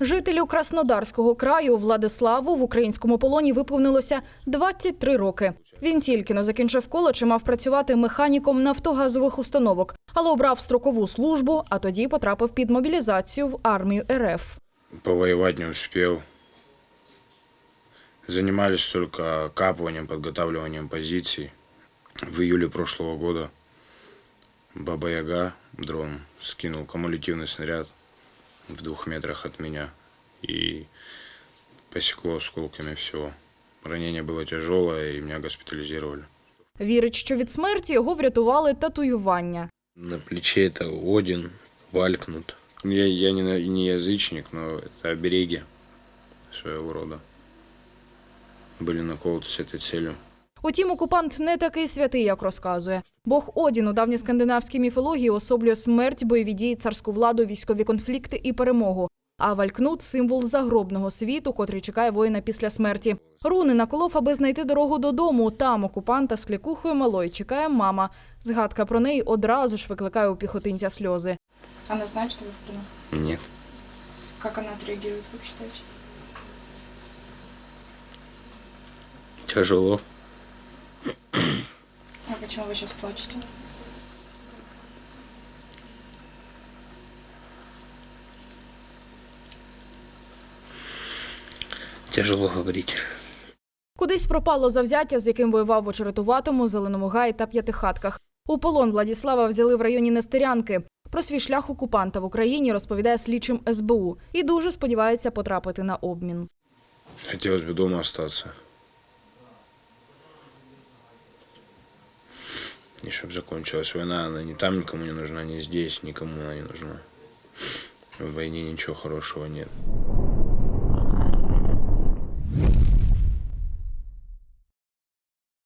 Жителю Краснодарського краю Владиславу в українському полоні виповнилося 23 роки. Він тільки но закінчив коледж і мав працювати механіком нафтогазових установок, але обрав строкову службу, а тоді потрапив під мобілізацію в армію РФ. Повоевать не успел. Занимались только капыванием, подготавливанием позиций. В июле прошлого года Баба Яга, дрон, скинул кумулятивный снаряд в двух метрах от меня и посекло осколками всего. Ранение было тяжелое, и меня госпитализировали. Вірить, що від смерті його врятували татуювання. На плече это Один, Валькнут. Я, я не, на- не язычник, но это обереги своего рода. Были наколоты с этой целью. Утім, окупант не такий святий, як розказує. Бог Одін у давньоскандинавській міфології особлює смерть, бойові дії, царську владу, військові конфлікти і перемогу. А Валькнут символ загробного світу, котрий чекає воїна після смерті. Руни наколов, аби знайти дорогу додому. Там окупанта з клікухою малої чекає мама. Згадка про неї одразу ж викликає у піхотинця сльози. Она знает, что вы в плену? Нет. Как она отреагирует, как считаете? Тяжело. Почему вы сейчас плачете? Тяжело говорить. Кудись пропало завзяття, з яким воював в очеретуватому, зеленому гаї та п'ятихатках. У полон Владіслава взяли в районі Нестерянки. Про свій шлях окупанта в Україні розповідає слідчим СБУ і дуже сподівається потрапити на обмін. Хотелось бы дома остаться. И чтобы закончилась война, она не там никому не нужна, не здесь никому она не нужна. В войне ничего хорошего нет.